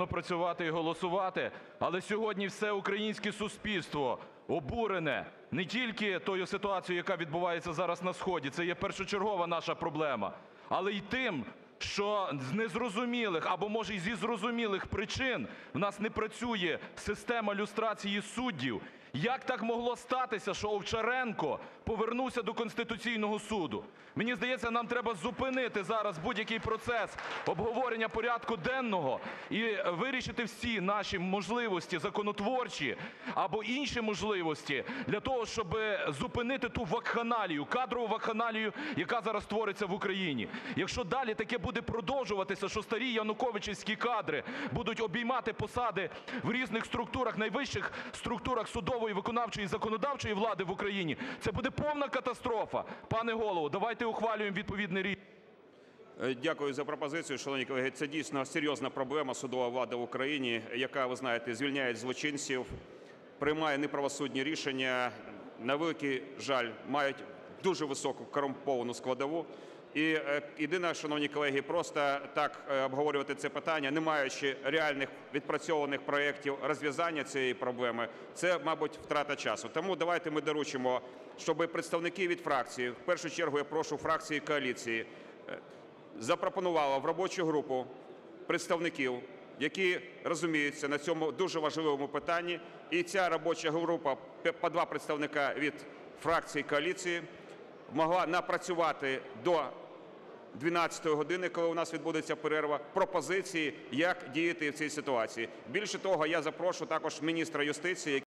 ефективно працювати і голосувати. Але сьогодні все українське суспільство обурене не тільки тою ситуацією, яка відбувається зараз на сході, це є першочергова наша проблема, але й тим, що з незрозумілих або, може, і зі зрозумілих причин в нас не працює система люстрації суддів. Як так могло статися, що Овчаренко повернувся до Конституційного Суду? Мені здається, нам треба зупинити зараз будь-який процес обговорення порядку денного і вирішити всі наші можливості законотворчі або інші можливості для того, щоб зупинити ту вакханалію, кадрову вакханалію, яка зараз твориться в Україні. Якщо далі таке буде продовжуватися, що старі януковичівські кадри будуть обіймати посади в різних структурах, найвищих структурах судової, виконавчої і законодавчої влади в Україні, це буде повна катастрофа. Пане Голово, давайте ухвалюємо відповідне рішення. Дякую за пропозицію. Шановні колеги, це дійсно серйозна проблема судова влада в Україні, яка, ви знаєте, звільняє злочинців, приймає неправосудні рішення, на великий жаль, мають дуже високу корумповану складову. І е, єдине, шановні колеги, просто так е, обговорювати це питання, не маючи реальних відпрацьованих проєктів розв'язання цієї проблеми, це, мабуть, втрата часу. Тому давайте ми доручимо, щоб представники від фракції, в першу чергу я прошу фракції коаліції, е, запропонувала в робочу групу представників, які розуміються на цьому дуже важливому питанні. І ця робоча група, по два представника від фракції коаліції, могла напрацювати до 12 години, коли у нас відбудеться перерва, пропозиції, як діяти в цій ситуації. Більше того, я запрошу також міністра юстиції,